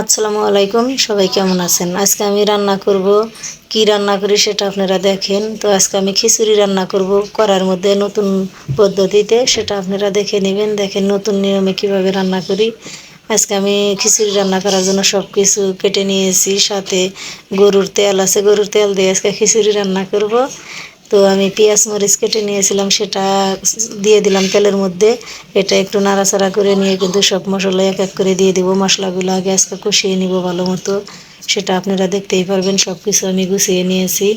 আসসালামু আলাইকুম, সবাই কেমন আছেন? আজকে আমি রান্না করব। কি রান্না করি সেটা আপনারা দেখেন। তো আজকে আমি খিচুড়ি রান্না করব। করার মধ্যে নতুন পদ্ধতিতে সেটা আপনারা দেখে নেবেন। দেখেন নতুন নিয়মে কীভাবে রান্না করি। আজকে আমি খিচুড়ি রান্না করার জন্য সব কিছু কেটে নিয়েছি। সাথে গরুর তেল আছে। গরুর তেল দিয়ে আজকে খিচুড়ি রান্না করব। তো আমি পেঁয়াজ মরিচ কেটে নিয়েছিলাম, সেটা দিয়ে দিলাম তেলের মধ্যে। এটা একটু নাড়াচাড়া করে নিয়ে কিন্তু সব মশলা এক এক করে দিয়ে দিব। মশলাগুলো আগে আজকে কষিয়ে নিব ভালো মতো। সেটা আপনারা দেখতেই পারবেন সব কিছু আমি গুছিয়ে নিয়েছি।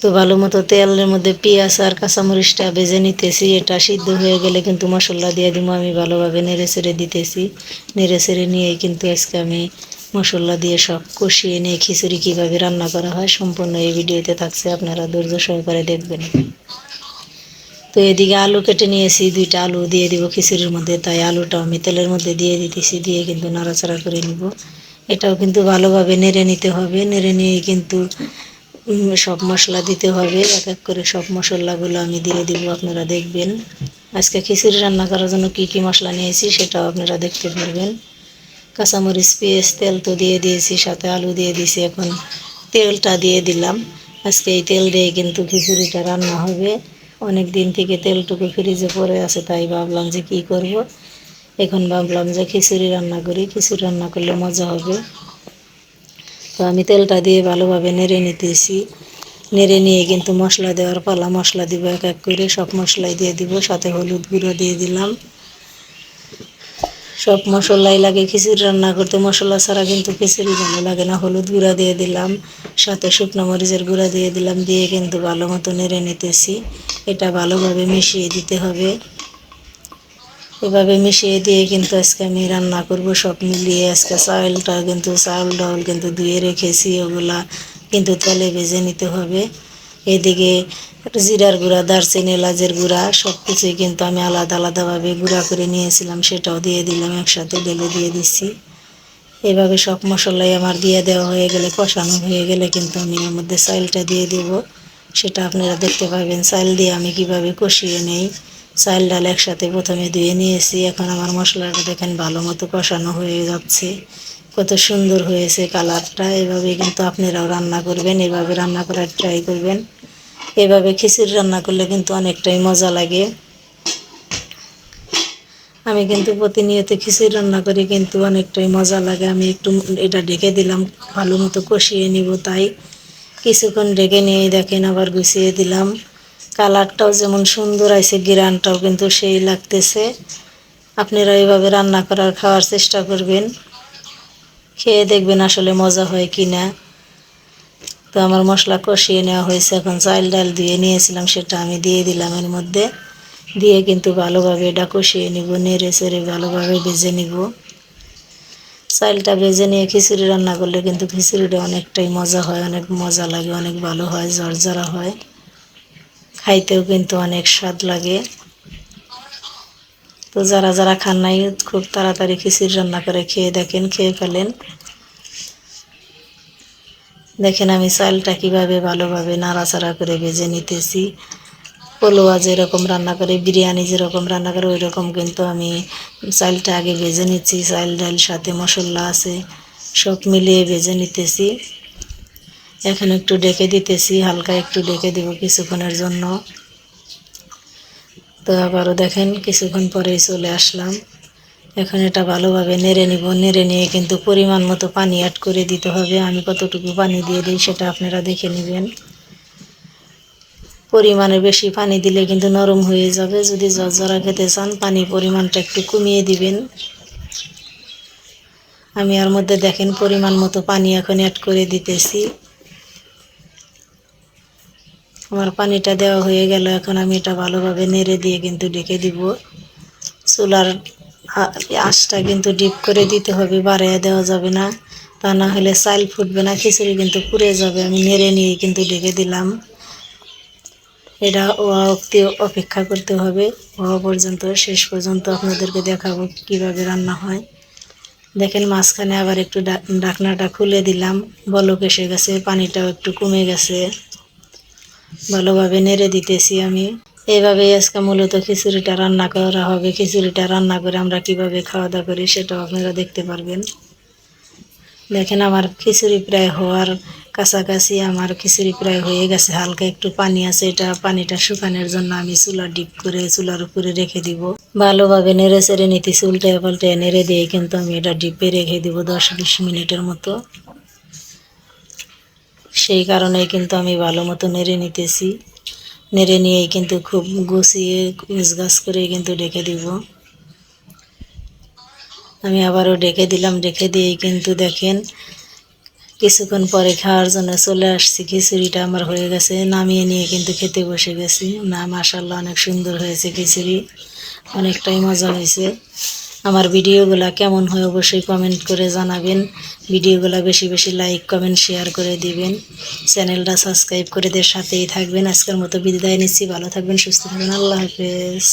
তো ভালো মতো তেলের মধ্যে পেঁয়াজ আর কাঁচামরিচটা ভেজে নিতেছি। এটা সিদ্ধ হয়ে গেলে কিন্তু মশলা দিয়ে দিব। আমি ভালোভাবে নেড়ে চেড়ে দিতেছি। নেড়ে চেড়ে নিয়ে কিন্তু আজকে আমি মশলা দিয়ে সব কষিয়ে নিয়ে খিচুড়ি কীভাবে রান্না করা হয় সম্পূর্ণ এই ভিডিওতে থাকছে, আপনারা ধৈর্য সহকারে দেখবেন। তো এদিকে আলু কেটে নিয়েছি, দুইটা আলু দিয়ে দিব খিচুড়ির মধ্যে, তাই আলুটাও আমি তেলের মধ্যে দিয়ে দিতেছি, দিয়ে কিন্তু নাড়াচাড়া করে নিব। এটাও কিন্তু ভালোভাবে নেড়ে নিতে হবে, নেড়ে নিয়ে কিন্তু সব মশলা দিতে হবে, এক এক করে সব মশলাগুলো আমি দিয়ে দিব, আপনারা দেখবেন। আজকে খিচুড়ি রান্না করার জন্য কি কি মশলা নিয়েছি সেটাও আপনারা দেখতে পারবেন। কাঁচামরিচ, পেঁয়াজ, তেল তো দিয়ে দিয়েছি, সাথে আলু দিয়ে দিয়েছি, এখন তেলটা দিয়ে দিলাম। আজকে এই তেল দিয়ে কিন্তু খিচুড়িটা রান্না হবে। অনেক দিন থেকে তেলটুকু ফ্রিজে পড়ে আছে, তাই ভাবলাম যে কি করব। এখন ভাবলাম যে খিচুড়ি রান্না করি, খিচুড়ি রান্না করলে মজা হবে। তো আমি তেলটা দিয়ে ভালোভাবে নেড়ে নিতেছি। নেড়ে নিয়ে কিন্তু মশলা দেওয়ার পালা, মশলা দিব এক এক করে, সব মশলাই দিয়ে দিব, সাথে হলুদ গুঁড়ো দিয়ে দিলাম। সব মশলাই লাগে, খিচুড়ি রান্না করতে মশলা ছাড়া কিন্তু খিচুড়ি ভালো লাগে না। হলুদ গুঁড়া দিয়ে দিলাম, সাথে শুকনো মরিচের গুঁড়া দিয়ে দিলাম, দিয়ে কিন্তু ভালো মতো নেড়ে নিতেছি। এটা ভালোভাবে মিশিয়ে দিতে হবে। এভাবে মিশিয়ে দিয়ে কিন্তু আজকে আমি রান্না করব সব মিলিয়ে। আজকে চাউলটা কিন্তু, চাউল ডাউল কিন্তু ধুয়ে রেখেছি, ওগুলা কিন্তু তেলে ভেজে নিতে হবে। এদিকে জিরার গুঁড়া, দারচিনি, এলাচের গুঁড়া সব কিছুই কিন্তু আমি আলাদা আলাদাভাবে গুঁড়া করে নিয়েছিলাম, সেটাও দিয়ে দিলাম, একসাথে ঢেলে দিয়ে দিচ্ছি। এভাবে সব মশলাই আমার দিয়ে দেওয়া হয়ে গেলে, কষানো হয়ে গেলে কিন্তু আমি এর মধ্যে চাইলটা দিয়ে দেব। সেটা আপনারা দেখতে পাবেন, চাইল দিয়ে আমি কীভাবে কষিয়ে নেই। চাইল, ডাল একসাথে প্রথমে ধুয়ে নিয়েছি, এখন আমার মশলাটা দেখেন ভালো মতো কষানো হয়ে যাচ্ছে। কত সুন্দর হয়েছে কালারটা। এভাবে কিন্তু আপনারাও রান্না করবেন, এভাবে রান্না করার ট্রাই করবেন। এভাবে খিচুড়ি রান্না করলে কিন্তু অনেকটাই মজা লাগে। আমি কিন্তু প্রতিনিয়ত খিচুড়ি রান্না করি, কিন্তু অনেকটাই মজা লাগে। আমি একটু এটা ঢেকে দিলাম, ভালো মতো কষিয়ে নিব তাই। কিছুক্ষণ ঢেকে নিয়ে দেখেন আবার গুছিয়ে দিলাম। কালারটাও যেমন সুন্দর আছে গিরানটাও কিন্তু সেই লাগতেছে। আপনারা এইভাবে রান্না করার খাওয়ার চেষ্টা করবেন। খেয়ে দেখবেন আসলে মজা হয় কি না তো আমার মশলা কষিয়ে নেওয়া হয়েছে, এখন চাল ডাল দিয়ে নিয়েছিলাম, সেটা আমি দিয়ে দিলাম এর মধ্যে। দিয়ে কিন্তু ভালোভাবে এটা কষিয়ে নিব, নেড়ে চেড়ে ভালোভাবে ভেজে নিব। চালটা ভেজে নিয়ে খিচুড়ি রান্না করলে কিন্তু খিচুড়িটা অনেকটাই মজা হয়, অনেক মজা লাগে, অনেক ভালো হয় জর্জরা হয়। খাইতেও কিন্তু অনেক স্বাদ লাগে। তো যারা যারা খান নাই, খুব তাড়াতাড়ি খিচির রান্না করে খেয়ে দেখেন, খেয়ে ফেলেন। দেখেন আমি চালটা কীভাবে ভালোভাবে নাড়াচাড়া করে ভেজে নিতেছি। পোলোয়া যেরকম রান্না করে, বিরিয়ানি যেরকম রান্না করে ওই রকম কিন্তু আমি চালটা আগে ভেজে নিচ্ছি। চাল, ডাল, সাথে মশলা আছে, সব মিলিয়ে ভেজে নিতেছি। এখন একটু ডেকে দিতেছি, হালকা একটু ডেকে দিব কিছুক্ষণের জন্য। তো আবারও দেখেন, কিছুক্ষণ পরেই চলে আসলাম। এখন এটা ভালোভাবে নেড়ে নিব। নেড়ে নিয়ে কিন্তু পরিমাণ মতো পানি অ্যাড করে দিতে হবে। আমি কতটুকু পানি দিয়ে দিই সেটা আপনারা দেখে নেবেন। পরিমাণে বেশি পানি দিলে কিন্তু নরম হয়ে যাবে। যদি জর্জরা খেতে চান পানি পরিমাণটা একটু কমিয়ে দিবেন। আমি আর মধ্যে দেখেন, পরিমাণ মতো পানি এখন অ্যাড করে দিতেছি। আমার পানিটা দেওয়া হয়ে গেল, এখন আমি এটা ভালোভাবে নেড়ে দিয়ে কিন্তু ডেকে দিব। চুলার আঁশটা কিন্তু ডিপ করে দিতে হবে, বাড়াইয়া দেওয়া যাবে না। তা না হলে চাল ফুটবে না, খিচুড়ি কিন্তু পুড়ে যাবে। আমি নেড়ে নিয়ে কিন্তু ডেকে দিলাম। এটা অব্দি অপেক্ষা করতে হবে। হওয়া পর্যন্ত, শেষ পর্যন্ত আপনাদেরকে দেখাবো কীভাবে রান্না হয়। দেখেন মাঝখানে আবার একটু ডা- ঢাকনাটা খুলে দিলাম। বলক এসে গেছে, পানিটাও একটু কমে গেছে। ভালোভাবে নেড়ে দিতেছি আমি। এইভাবে আজকে মূলত খিচুড়িটা রান্না করা হবে। খিচুড়িটা রান্না করে আমরা কীভাবে খাওয়া দাওয়া করি সেটাও আপনারা দেখতে পারবেন। দেখেন আমার খিচুড়ি প্রায় হওয়ার কাছাকাছি আমার খিচুড়ি প্রায় হয়ে গেছে। হালকা একটু পানি আছে, এটা পানিটা শুকানোর জন্য আমি চুলা ডিপ করে, চুলার উপরে রেখে দিব। ভালোভাবে নেড়ে চেড়ে নিতে উল্টে পাল্টে নেড়ে দিয়ে কিন্তু আমি এটা ডিপে রেখে দিব দশ বিশ মিনিটের মতো। সেই কারণে কিন্তু আমি ভালো মতো নেড়ে নিতেছি। নেড়ে নিয়েই কিন্তু খুব গুছিয়ে গাছ করে কিন্তু ডেকে দিব। আমি আবারও ডেকে দিলাম, ডেকে দিয়েই কিন্তু দেখেন কিছুক্ষণ পরে খাওয়ার জন্য চলে আসছি। খিচুড়িটা আমার হয়ে গেছে, নামিয়ে নিয়ে কিন্তু খেতে বসে গেছি। না মাসাল্লাহ অনেক সুন্দর হয়েছে খিচুড়ি, অনেকটাই মজা হয়েছে। আমার ভিডিওগুলো কেমন হয় অবশ্যই কমেন্ট করে জানাবেন। ভিডিওগুলো বেশি বেশি লাইক কমেন্ট শেয়ার করে দিবেন। চ্যানেলটা সাবস্ক্রাইব করে দেওয়ার সাথেই থাকবেন। আজকের মতো বিদায় নিচ্ছি। ভালো থাকবেন, সুস্থ থাকবেন। আল্লাহ হাফেজ।